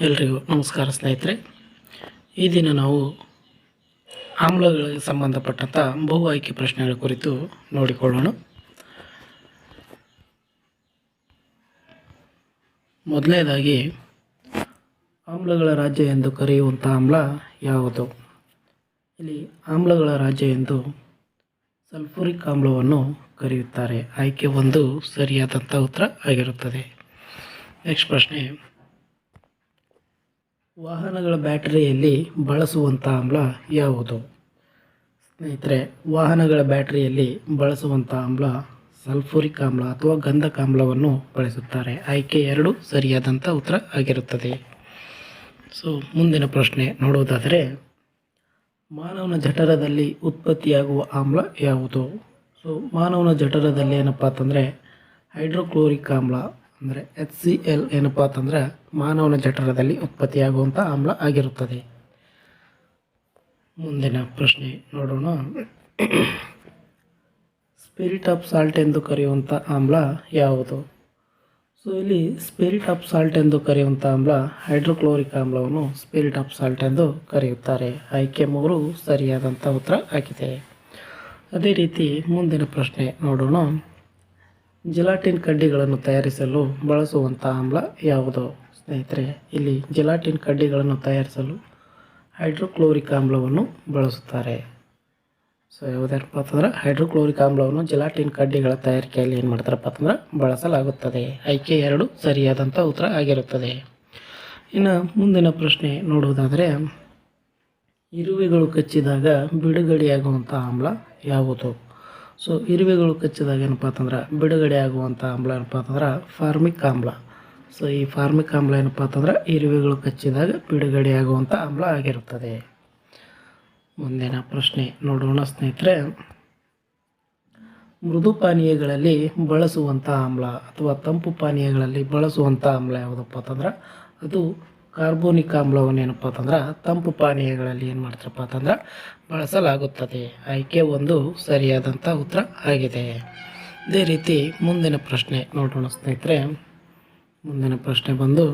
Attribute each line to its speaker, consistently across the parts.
Speaker 1: ಎಲ್ರಿಗೂ ನಮಸ್ಕಾರ ಸ್ನೇಹಿತರೆ. ಈ ದಿನ ನಾವು ಆಮ್ಲಗಳಿಗೆ ಸಂಬಂಧಪಟ್ಟಂಥ ಬಹು ಆಯ್ಕೆ ಪ್ರಶ್ನೆಗಳ ಕುರಿತು ನೋಡಿಕೊಳ್ಳೋಣ. ಮೊದಲನೇದಾಗಿ, ಆಮ್ಲಗಳ ರಾಜ್ಯ ಎಂದು ಕರೆಯುವಂಥ ಆಮ್ಲ ಯಾವುದು? ಇಲ್ಲಿ ಆಮ್ಲಗಳ ರಾಜ್ಯ ಎಂದು ಸಲ್ಫೂರಿಕ್ ಆಮ್ಲವನ್ನು ಕರೆಯುತ್ತಾರೆ. ಆಯ್ಕೆ ಒಂದು ಸರಿಯಾದಂಥ ಉತ್ತರ ಆಗಿರುತ್ತದೆ. ನೆಕ್ಸ್ಟ್ ಪ್ರಶ್ನೆ ವಾಹನಗಳ ಬ್ಯಾಟರಿಯಲ್ಲಿ ಬಳಸುವಂಥ ಆಮ್ಲ ಯಾವುದು? ಸ್ನೇಹಿತರೆ, ವಾಹನಗಳ ಬ್ಯಾಟರಿಯಲ್ಲಿ ಬಳಸುವಂಥ ಆಮ್ಲ ಸಲ್ಫೂರಿಕ್ ಆಮ್ಲ ಅಥವಾ ಗಂಧಕ ಆಮ್ಲವನ್ನು ಬಳಸುತ್ತಾರೆ. ಆಯ್ಕೆ ಎರಡು ಸರಿಯಾದಂಥ ಉತ್ತರ ಆಗಿರುತ್ತದೆ. ಸೊ, ಮುಂದಿನ ಪ್ರಶ್ನೆ ನೋಡುವುದಾದರೆ, ಮಾನವನ ಜಠರದಲ್ಲಿ ಉತ್ಪತ್ತಿಯಾಗುವ ಆಮ್ಲ ಯಾವುದು? ಸೊ, ಮಾನವನ ಜಠರದಲ್ಲಿ ಏನಪ್ಪ ಅಂತಂದರೆ, ಹೈಡ್ರೋಕ್ಲೋರಿಕ್ ಆಮ್ಲ ಅಂದರೆ ಎಚ್ ಸಿ ಎಲ್ ಏನಪ್ಪ ಅಂತಂದರೆ ಮಾನವನ ಜಠರದಲ್ಲಿ ಉತ್ಪತ್ತಿಯಾಗುವಂಥ ಆಮ್ಲ ಆಗಿರುತ್ತದೆ. ಮುಂದಿನ ಪ್ರಶ್ನೆ ನೋಡೋಣ. ಸ್ಪಿರಿಟ್ ಆಫ್ ಸಾಲ್ಟ್ ಎಂದು ಕರೆಯುವಂಥ ಆಮ್ಲ ಯಾವುದು? ಸೊ ಇಲ್ಲಿ ಸ್ಪಿರಿಟ್ ಆಫ್ ಸಾಲ್ಟ್ ಎಂದು ಕರೆಯುವಂಥ ಆಮ್ಲ ಹೈಡ್ರೋಕ್ಲೋರಿಕ್ ಆಮ್ಲವನ್ನು ಸ್ಪಿರಿಟ್ ಆಫ್ ಸಾಲ್ಟ್ ಎಂದು ಕರೆಯುತ್ತಾರೆ. ಆಯ್ಕೆ ಮೂರು ಸರಿಯಾದಂಥ ಉತ್ತರ ಆಗಿದೆ. ಅದೇ ರೀತಿ ಮುಂದಿನ ಪ್ರಶ್ನೆ ನೋಡೋಣ. ಜಿಲಾಟಿನ್ ಕಡ್ಡಿಗಳನ್ನು ತಯಾರಿಸಲು ಬಳಸುವಂಥ ಆಮ್ಲ ಯಾವುದು? ಸ್ನೇಹಿತರೆ, ಇಲ್ಲಿ ಜಿಲಾಟಿನ್ ಕಡ್ಡಿಗಳನ್ನು ತಯಾರಿಸಲು ಹೈಡ್ರೋಕ್ಲೋರಿಕ್ ಆಮ್ಲವನ್ನು ಬಳಸುತ್ತಾರೆ. ಸೊ ಯಾವುದೇನಪ್ಪ ಅಂತಂದ್ರೆ, ಹೈಡ್ರೋಕ್ಲೋರಿಕ್ ಆಮ್ಲವನ್ನು ಜಿಲಾಟಿನ್ ಕಡ್ಡಿಗಳ ತಯಾರಿಕೆಯಲ್ಲಿ ಏನು ಮಾಡ್ತಾರಪ್ಪ ಅಂತಂದ್ರೆ, ಬಳಸಲಾಗುತ್ತದೆ. ಆಯ್ಕೆ ಎರಡು ಸರಿಯಾದಂಥ ಉತ್ತರ ಆಗಿರುತ್ತದೆ. ಇನ್ನು ಮುಂದಿನ ಪ್ರಶ್ನೆ ನೋಡುವುದಾದರೆ, ಇರುವೆಗಳು ಕಚ್ಚಿದಾಗ ಬಿಡುಗಡೆಯಾಗುವಂಥ ಆಮ್ಲ ಯಾವುದು? ಸೊ ಇರುವೆಗಳು ಕಚ್ಚಿದಾಗ ಏನಪ್ಪ ಅಂತಂದ್ರೆ ಬಿಡುಗಡೆ ಆಗುವಂಥ ಆಮ್ಲ ಏನಪ್ಪ ಅಂತಂದ್ರೆ ಫಾರ್ಮಿಕ್ ಆಮ್ಲ. ಸೊ ಈ ಫಾರ್ಮಿಕ್ ಆಮ್ಲ ಏನಪ್ಪ ಅಂತಂದ್ರೆ ಇರುವೆಗಳು ಕಚ್ಚಿದಾಗ ಬಿಡುಗಡೆ ಆಗುವಂಥ ಆಮ್ಲ ಆಗಿರುತ್ತದೆ. ಮುಂದಿನ ಪ್ರಶ್ನೆ ನೋಡೋಣ ಸ್ನೇಹಿತರೆ. ಮೃದು ಪಾನೀಯಗಳಲ್ಲಿ ಬಳಸುವಂಥ ಆಮ್ಲ ಅಥವಾ ತಂಪು ಪಾನೀಯಗಳಲ್ಲಿ ಬಳಸುವಂಥ ಆಮ್ಲ ಯಾವುದಪ್ಪ ಅಂತಂದ್ರೆ ಅದು ಕಾರ್ಬೋನಿಕ್ ಆಮ್ಲವನ್ನು ಏನಪ್ಪ ಅಂತಂದ್ರೆ ತಂಪು ಪಾನೀಯಗಳಲ್ಲಿ ಏನು ಮಾಡ್ತಾರಪ್ಪ ಅಂತಂದ್ರೆ ಬಳಸಲಾಗುತ್ತದೆ. ಆಯ್ಕೆ ಒಂದು ಸರಿಯಾದಂಥ ಉತ್ತರ ಆಗಿದೆ. ಇದೇ ರೀತಿ ಮುಂದಿನ ಪ್ರಶ್ನೆ ನೋಡೋಣ ಸ್ನೇಹಿತರೆ. ಮುಂದಿನ ಪ್ರಶ್ನೆ ಬಂದು,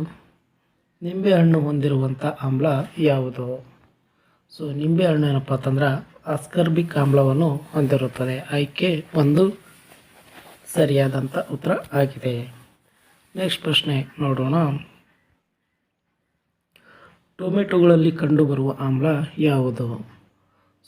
Speaker 1: ನಿಂಬೆಹಣ್ಣು ಹೊಂದಿರುವಂಥ ಆಮ್ಲ ಯಾವುದು? ಸೊ ನಿಂಬೆಹಣ್ಣು ಏನಪ್ಪ ಅಂತಂದ್ರೆ ಅಸ್ಕರ್ಬಿಕ್ ಆಮ್ಲವನ್ನು ಹೊಂದಿರುತ್ತದೆ. ಆಯ್ಕೆ ಒಂದು ಸರಿಯಾದಂಥ ಉತ್ತರ ಆಗಿದೆ. ನೆಕ್ಸ್ಟ್ ಪ್ರಶ್ನೆ ನೋಡೋಣ. ಟೊಮೆಟೊಗಳಲ್ಲಿ ಕಂಡುಬರುವ ಆಮ್ಲ ಯಾವುದು?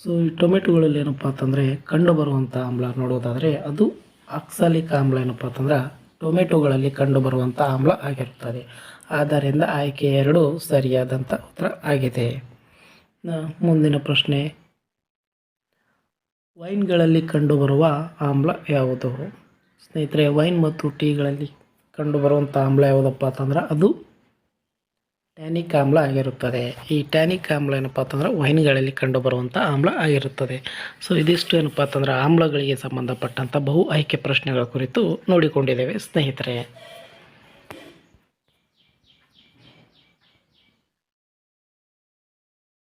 Speaker 1: ಸೊ ಈ ಟೊಮೆಟೊಗಳಲ್ಲಿ ಏನಪ್ಪ ಅಂತಂದರೆ ಕಂಡುಬರುವಂಥ ಆಮ್ಲ ನೋಡೋದಾದರೆ ಅದು ಆಕ್ಸಾಲಿಕ್ ಆಮ್ಲ ಏನಪ್ಪ ಅಂತಂದ್ರೆ ಟೊಮೆಟೊಗಳಲ್ಲಿ ಕಂಡುಬರುವಂಥ ಆಮ್ಲ ಆಗಿರುತ್ತದೆ. ಆದ್ದರಿಂದ ಆಯ್ಕೆ ಎರಡು ಸರಿಯಾದಂಥ ಉತ್ತರ ಆಗಿದೆ. ಮುಂದಿನ ಪ್ರಶ್ನೆ. ವೈನ್ಗಳಲ್ಲಿ ಕಂಡುಬರುವ ಆಮ್ಲ ಯಾವುದು? ಸ್ನೇಹಿತರೆ, ವೈನ್ ಮತ್ತು ಟೀಗಳಲ್ಲಿ ಕಂಡುಬರುವಂಥ ಆಮ್ಲ ಯಾವುದಪ್ಪ ಅಂತಂದ್ರೆ ಅದು ಟ್ಯಾನಿಕ್ ಆಮ್ಲ ಆಗಿರುತ್ತದೆ. ಈ ಟ್ಯಾನಿಕ್ ಆಮ್ಲ ಏನಪ್ಪ ಅಂತಂದ್ರೆ ವೈನ್ಗಳಲ್ಲಿ ಕಂಡುಬರುವಂಥ ಆಮ್ಲ ಆಗಿರುತ್ತದೆ. ಸೊ ಇದಿಷ್ಟು ಏನಪ್ಪ ಅಂತಂದ್ರೆ ಆಮ್ಲಗಳಿಗೆ ಸಂಬಂಧಪಟ್ಟಂಥ ಬಹು ಆಯ್ಕೆ ಪ್ರಶ್ನೆಗಳ ಕುರಿತು ನೋಡಿಕೊಂಡಿದ್ದೇವೆ. ಸ್ನೇಹಿತರೆ.